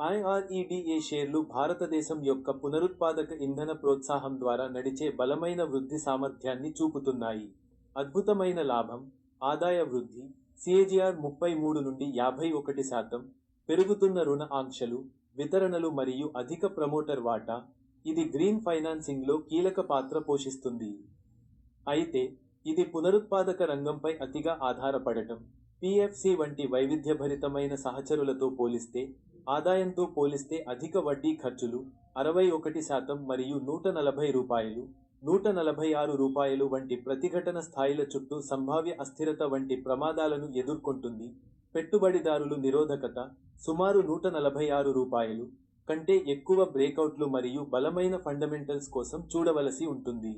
IREDA షేర్లు భారతదేశం యొక్క పునరుత్పాదక ఇంధన ప్రోత్సాహం ద్వారా నడిచే బలమైన వృద్ధి సామర్థ్యాన్ని చూపుతున్నాయి. అద్భుతమైన లాభం ఆదాయ వృద్ధి సిఏజీఆర్ ముప్పై మూడు నుండి యాభై ఒకటి శాతం పెరుగుతున్న రుణ ఆంక్షలు వితరణలు మరియు అధిక ప్రమోటర్ వాటా ఇది గ్రీన్ ఫైనాన్సింగ్లో కీలక పాత్ర పోషిస్తుంది. అయితే ఇది పునరుత్పాదక రంగంపై అతిగా ఆధారపడటం పిఎఫ్సి వంటి వైవిధ్యభరితమైన సహచరులతో పోలిస్తే ఆదాయంతో పోలిస్తే అధిక వడ్డీ ఖర్చులు అరవై ఒకటి శాతం మరియు నూట నలభై రూపాయలు నూట నలభై ఆరు రూపాయలు వంటి ప్రతిఘటన స్థాయిల చుట్టూ సంభావ్య అస్థిరత వంటి ప్రమాదాలను ఎదుర్కొంటుంది. పెట్టుబడిదారులు నిరోధకత సుమారు నూట నలభై ఆరు రూపాయలు కంటే ఎక్కువ బ్రేకౌట్లు మరియు బలమైన ఫండమెంటల్స్ కోసం చూడవలసి ఉంటుంది.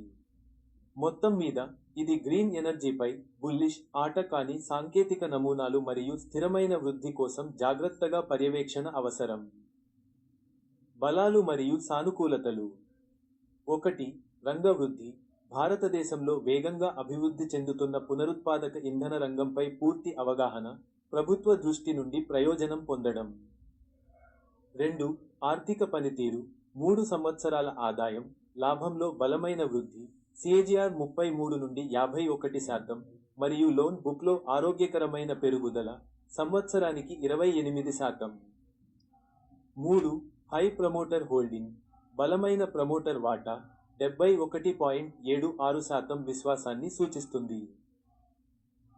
మొత్తం మీద ఇది గ్రీన్ ఎనర్జీపై బుల్లిష్ ఆట కాని సాంకేతిక నమూనాలు మరియు స్థిరమైన వృద్ధి కోసం జాగ్రత్తగా పర్యవేక్షణ అవసరం. బలాలు మరియు సానుకూలతలు. ఒకటి రంగ వృద్ధి భారతదేశంలో వేగంగా అభివృద్ధి చెందుతున్న పునరుత్పాదక ఇంధన రంగంపై పూర్తి అవగాహన ప్రభుత్వ దృష్టి నుండి ప్రయోజనం పొందడం. రెండు ఆర్థిక పనితీరు. మూడు సంవత్సరాల ఆదాయం లాభంలో బలమైన వృద్ధి. సిఏజిఆర్ ముప్పై మూడు నుండి యాభై ఒకటి శాతం మరియు లోన్ బుక్లో ఆరోగ్యకరమైన పెరుగుదల సంవత్సరానికి ఇరవై ఎనిమిది శాతం. మూడు హై ప్రమోటర్ హోల్డింగ్ బలమైన ప్రమోటర్ వాటా డెబ్బై ఒకటి పాయింట్ ఏడు ఆరు శాతం విశ్వాసాన్ని సూచిస్తుంది.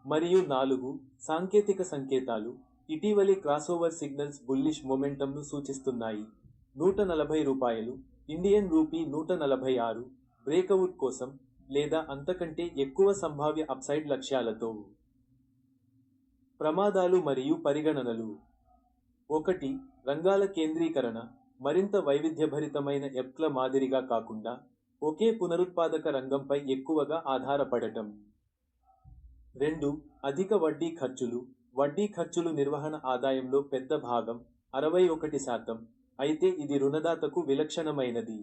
మరియు నాలుగు సాంకేతిక సంకేతాలు ఇటీవలి క్రాస్ఓవర్ సిగ్నల్స్ బుల్లిష్ మొమెంటంను సూచిస్తున్నాయి. నూట నలభై రూపాయలు ఇండియన్ రూపీ నూట నలభై ఆరు బ్రేకవుట్ కోసం లేదా అంతకంటే ఎక్కువ సంభావ్య అప్సైడ్ లక్ష్యాలతో. ప్రమాదాలు మరియు పరిగణనలు. ఒకటి రంగాల కేంద్రీకరణ మరింత వైవిధ్యభరితమైన ఎప్ల మాదిరిగా కాకుండా ఒకే పునరుత్పాదక రంగంపై ఎక్కువగా ఆధారపడటం. రెండు అధిక వడ్డీ ఖర్చులు వడ్డీ ఖర్చులు నిర్వహణ ఆదాయంలో పెద్ద భాగం అరవై ఒకటి శాతం అయితే ఇది రుణదాతకు విలక్షణమైనది.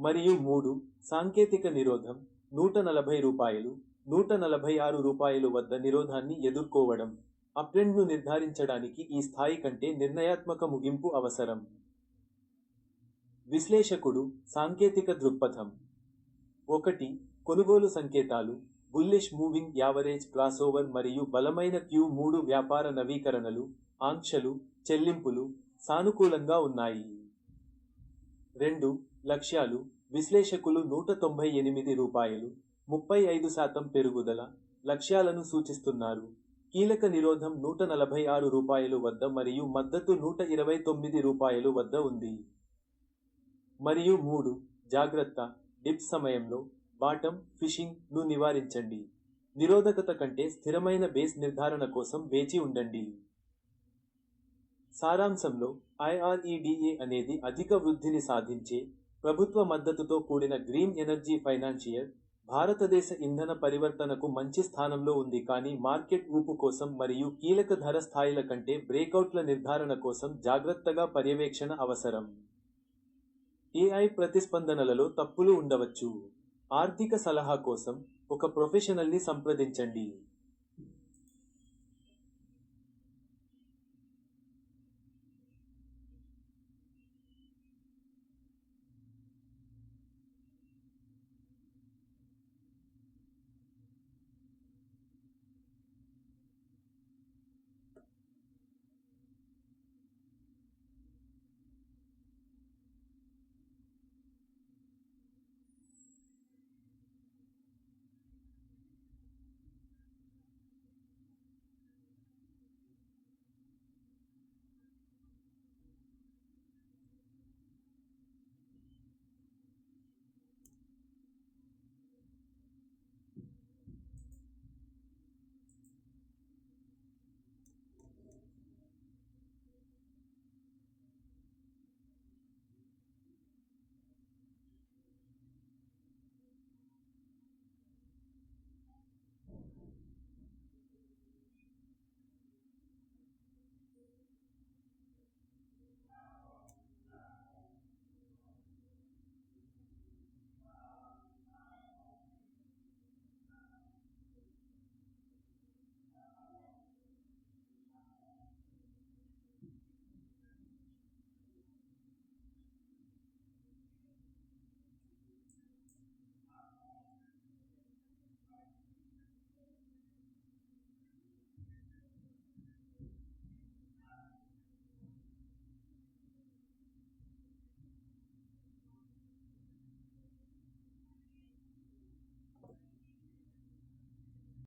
మరియు మూడు సాంకేతిక నిరోధం నూట నలభై రూపాయలు నూట నలభై ఆరు రూపాయలు వద్ద నిరోధాన్ని ఎదుర్కోవడం. అప్రెండ్ను నిర్ధారించడానికి ఈ స్థాయి కంటే నిర్ణయాత్మక ముగింపు అవసరం. విశ్లేషకుడు సాంకేతిక దృక్పథం. ఒకటి కొనుగోలు సంకేతాలు బుల్లిష్ మూవింగ్ యావరేజ్ క్రాస్ఓవర్ మరియు బలమైన క్యూ మూడు వ్యాపార నవీకరణలు ఆంక్షలు చెల్లింపులు సానుకూలంగా ఉన్నాయి. రెండు లక్ష్యాలు విశ్లేషకులు నూట తొంభై ఎనిమిది రూపాయలు ముప్పై ఐదు శాతం పెరుగుదల లక్ష్యాలను సూచిస్తున్నారు. కీలక నిరోధం నూట నలభై ఆరు రూపాయలు వద్ద మరియు మద్దతు నూట ఇరవై తొమ్మిది రూపాయలు వద్ద ఉంది. మరియు మూడు జాగ్రత్త డిప్ సమయంలో బాటం ఫిషింగ్ను నివారించండి. నిరోధకత కంటే స్థిరమైన బేస్ నిర్ధారణ కోసం వేచి ఉండండి. సారాంశంలో ఐఆర్ఈడిఏ అనేది అధిక వృద్ధిని సాధించే ప్రభుత్వ మద్దతుతో కూడిన గ్రీన్ ఎనర్జీ ఫైనాన్షియల్ భారతదేశ ఇంధన పరివర్తనకు మంచి స్థానంలో ఉంది కానీ మార్కెట్ ఊపు కోసం మరియు కీలక ధర స్థాయిల కంటే బ్రేకౌట్ల నిర్ధారణ కోసం జాగ్రత్తగా పర్యవేక్షణ అవసరం. ఏఐ ప్రతిస్పందనలలో తప్పులు ఉండవచ్చు. ఆర్థిక సలహా కోసం ఒక ప్రొఫెషనల్ని సంప్రదించండి.